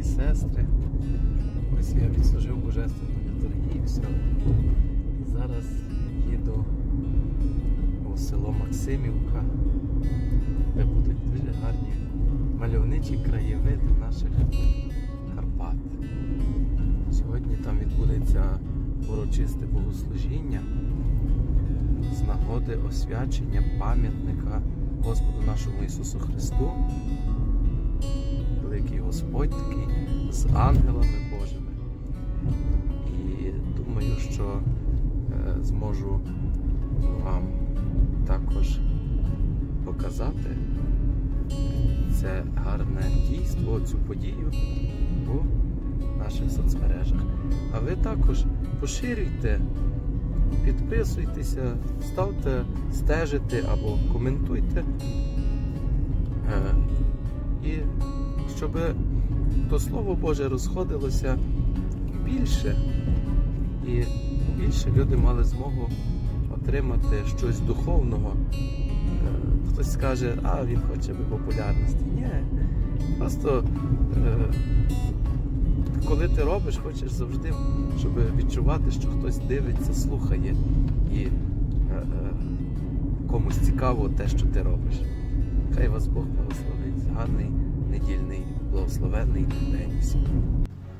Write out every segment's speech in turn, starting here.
і сестри. Ось я відслужив божественну літургію. І зараз їду у село Максимівка, де будуть дуже гарні мальовничі краєвиди наших Карпат. Сьогодні там відбудеться урочисте богослужіння з нагоди освячення пам'ятника Господу нашому Ісусу Христу. Великий Господь такий з ангелами Божими. І думаю, що е, зможу вам також показати це гарне дійство, цю подію у наших соцмережах. А ви також поширюйте, підписуйтеся, ставте стежити або коментуйте. Е, І щоб то Слово Боже розходилося більше, і більше люди мали змогу отримати щось духовного. Е, Хтось скаже, а він хоче би популярності. Ні. Просто е, коли ти робиш, хочеш завжди, щоб відчувати, що хтось дивиться, слухає і е, комусь цікаво те, що ти робиш. Хай вас Бог благословить. Гарний недільний, благословенний день.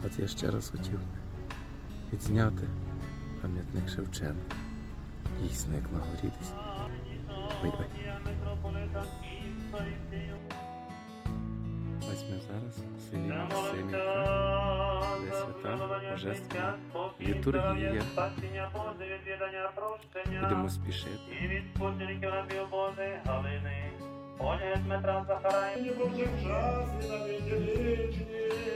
От я ще раз хотів відзняти пам'ятник Шевченка. Дійсно, як на горі десь. Ось ми зараз в селі Максимівка, де свята Божественна літургія. Будемо спішити. Захарає Дніпро вже час і навіки вічні.